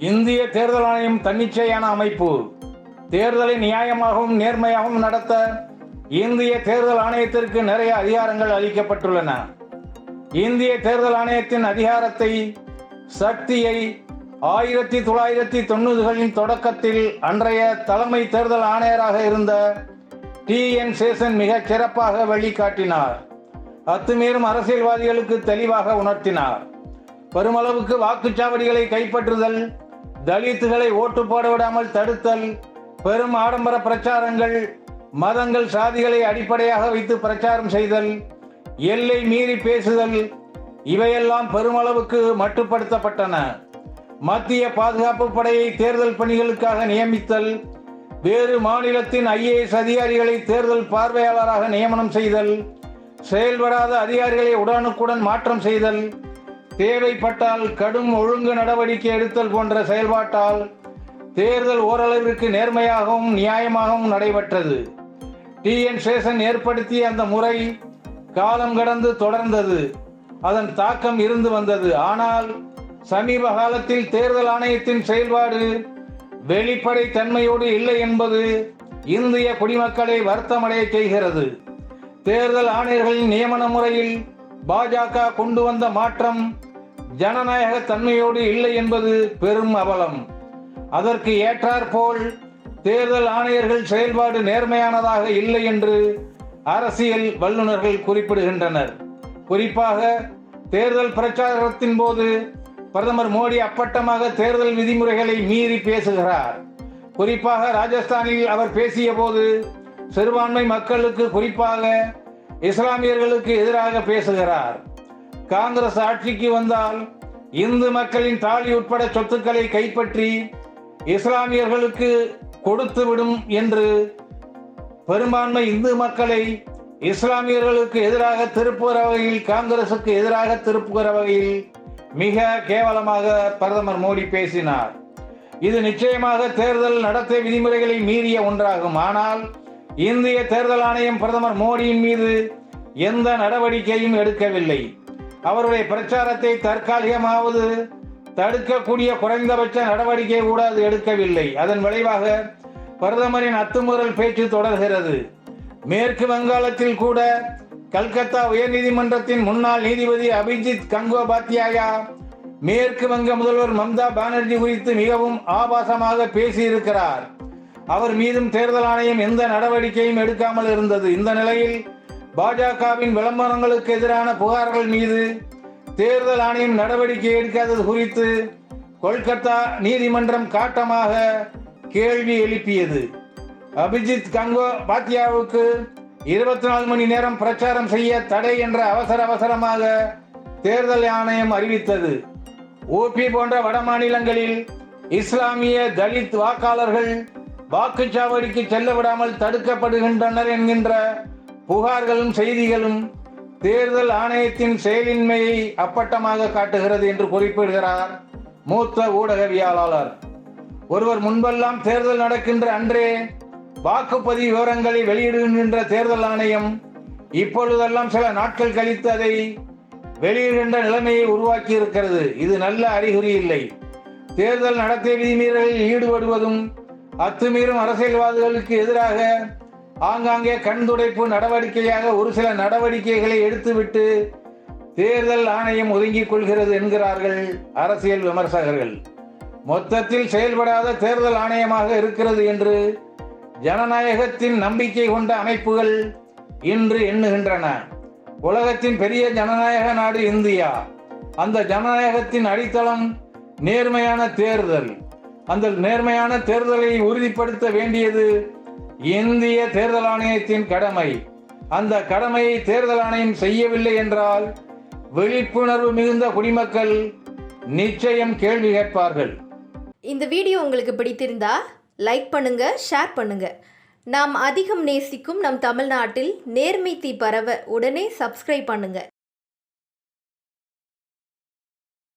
இந்திய தேர்தல் ஆணையம் தன்னிச்சையான அமைப்பு. தேர்தலை நியாயமாகவும் நேர்மையாகவும் நடத்த இந்திய தேர்தல் ஆணையத்திற்கு நிறைய அதிகாரங்கள் அளிக்கப்பட்டுள்ளன. இந்திய தேர்தல் ஆணையத்தின் அதிகாரத்தை சக்தியை ஆயிரத்தி தொள்ளாயிரத்தி தொண்ணூறுகளின் தொடக்கத்தில் அன்றைய தலைமை தேர்தல் ஆணையராக இருந்த டி. என். சேசன் மிகச் சிறப்பாக வெளிக்காட்டினார் அத்துமீறும் அரசியல்வாதிகளுக்கு தெளிவாக உணர்த்தினார். பெருமளவுக்கு வாக்குச்சாவடிகளை கைப்பற்றுதல் தலித்துகளை ஓட்டு போட விடாமல் தடுத்தல் பெரும் ஆடம்பர பிரச்சாரங்கள் மதங்கள் சாதிகளை அடிப்படையாக வைத்து பிரச்சாரம் செய்தல் எல்லை மீறி பேசுதல் இவையெல்லாம் பெருமளவுக்கு மட்டுப்படுத்தப்பட்டன. மத்திய பாதுகாப்பு படையை தேர்தல் பணிகளுக்காக நியமித்தல் வேறு மாநிலத்தின் ஐஏஎஸ் அதிகாரிகளை தேர்தல் பார்வையாளராக நியமனம் செய்தல் செயல்படாத அதிகாரிகளை உடனுக்குடன் மாற்றம் செய்தல் தேவைப்பட்டால் கடும் ஒழுங்கு நடவடிக்கை எடுத்தல் போன்ற செயல்பாட்டால் தேர்தல் ஓரளவிற்கு நேர்மையாகவும் நியாயமாகவும் நடைபெற்றது. டி. என். சேஷன் ஏற்படுத்திய அந்த முறை காலம் கடந்து தொடர்ந்தது. அதன் தாக்கம் இருந்து வந்தது. ஆனால் சமீப காலத்தில் தேர்தல் ஆணையத்தின் செயல்பாடு வெளிப்படை தன்மையோடு இல்லை என்பது இந்திய குடிமக்களை வருத்தமடைய செய்கிறது. தேர்தல் ஆணையர்களின் நியமன முறையில் பாஜக கொண்டு வந்த மாற்றம் ஜனநாயக தன்மையோடு இல்லை என்பது பெரும் அவலம். அதற்கு ஏற்றாற்போல் தேர்தல் ஆணையர்கள் செயல்பாடு நேர்மையானதாக இல்லை என்று அரசியல் வல்லுநர்கள் குறிப்பிடுகின்றனர். குறிப்பாக தேர்தல் பிரச்சாரத்தின் போது பிரதமர் மோடி அப்பட்டமாக தேர்தல் விதிமுறைகளை மீறி பேசுகிறார். குறிப்பாக ராஜஸ்தானில் அவர் பேசிய போது சிறுபான்மை மக்களுக்கு குறிப்பாக இஸ்லாமியர்களுக்கு எதிராக பேசுகிறார். காங்கிரஸ் ஆட்சிக்கு வந்தால் இந்து மக்களின் தாலி உட்பட சொத்துக்களை கைப்பற்றி இஸ்லாமியர்களுக்கு கொடுத்து விடும் என்று பெரும்பான்மை இந்து மக்களை இஸ்லாமியர்களுக்கு எதிராக திருப்புகிற வகையில் காங்கிரசுக்கு எதிராக திருப்புகிற வகையில் மிக கேவலமாக பிரதமர் மோடி பேசினார். இது நிச்சயமாக தேர்தல் நடத்தை விதிமுறைகளை மீறிய ஒன்றாகும். ஆனால் இந்திய தேர்தல் ஆணையம் பிரதமர் மோடியின் மீது எந்த நடவடிக்கையும் எடுக்கவில்லை. அவருடைய பிரச்சாரத்தை தற்காலிகமாவது தடுக்கக்கூடிய குறைந்தபட்ச நடவடிக்கை கூட அது எடுக்கவில்லை. அதன் விளைவாக பிரதமரின் அத்துமுறல் பேச்சு தொடர்கிறது. மேற்கு வங்காளத்தில் கூட கல்கத்தா உயர்நீதிமன்றத்தின் முன்னாள் நீதிபதி அபிஜித் கங்கோபாத்யாயா மேற்கு வங்க முதல்வர் மம்தா பானர்ஜி குறித்து மிகவும் ஆபாசமாக பேசியிருக்கிறார். அவர் மீதும் தேர்தல் ஆணையம் எந்த நடவடிக்கையும் எடுக்காமல் இருந்தது. இந்த நிலையில் பாஜகவின் விளம்பரங்களுக்கு எதிரான புகார்கள் மீது தேர்தல் ஆணையம் நடவடிக்கை எடுக்காதது குறித்து கொல்கத்தா நீதிமன்றம் காட்டமாக கேள்வி எழுப்பியது. அபிஜித் கங்கோ பாத்தியாவுக்கு இருபத்தி நாலு மணி நேரம் பிரச்சாரம் செய்ய தடை என்ற அவசர அவசரமாக தேர்தல் ஆணையம் அறிவித்தது. ஓபி போன்ற வட மாநிலங்களில் இஸ்லாமிய தலித் வாக்காளர்கள் வாக்குச்சாவடிக்கு செல்ல விடாமல் தடுக்கப்படுகின்றனர் என்கின்ற புகார்களும் செய்திகளும் தேர்தல் ஆணையத்தின் செயலின்மையை அப்பட்டமாக காட்டுகிறது என்று குறிப்பிடுகிறார் மூத்த ஊடகவியலாளர். ஒருவர் முன்பெல்லாம் தேர்தல் நடக்கின்ற அன்றே வாக்குப்பதிவு விவரங்களை வெளியிடுகின்ற தேர்தல் ஆணையம் இப்பொழுதெல்லாம் சில நாட்கள் கழித்து அதை வெளியிடுகின்ற நிலைமையை உருவாக்கி இருக்கிறது இது நல்ல அறிகுறி இல்லை. தேர்தல் நடத்தை விதிமீறலில் ஈடுபடுவதும் அத்துமீறும் அரசியல்வாதிகளுக்கு எதிராக ஆங்காங்கே கண் துடைப்பு நடவடிக்கையாக ஒரு சில நடவடிக்கைகளை எடுத்துவிட்டு தேர்தல் ஆணையம் ஒதுங்கிக் கொள்கிறது என்கிறார்கள் அரசியல் விமர்சகர்கள். மொத்தத்தில் செயல்படாத தேர்தல் ஆணையமாக இருக்கிறது என்று ஜனநாயகத்தின் நம்பிக்கை கொண்ட அமைப்புகள் இன்று எண்ணுகின்றன. உலகத்தின் பெரிய ஜனநாயக நாடு இந்தியா. அந்த ஜனநாயகத்தின் அடித்தளம் நேர்மையான தேர்தல். அந்த நேர்மையான தேர்தலை உறுதிப்படுத்த வேண்டியது இந்திய தேர்தல் ஆணையத்தின் கடமை. அந்த கடமையை தேர்தல் ஆணையம் செய்யவில்லை என்றால் விழிப்புணர்வு மிகுந்த குடிமக்கள் நிச்சயம் கேள்வி கேட்பார்கள். இந்த வீடியோ உங்களுக்கு பிடித்திருந்தா லைக் பண்ணுங்க ஷேர் பண்ணுங்க. நாம் அதிகம் நேசிக்கும் நம் தமிழ்நாட்டில் நேர்மை தீ பரவ உடனே சப்ஸ்கிரைப் பண்ணுங்க.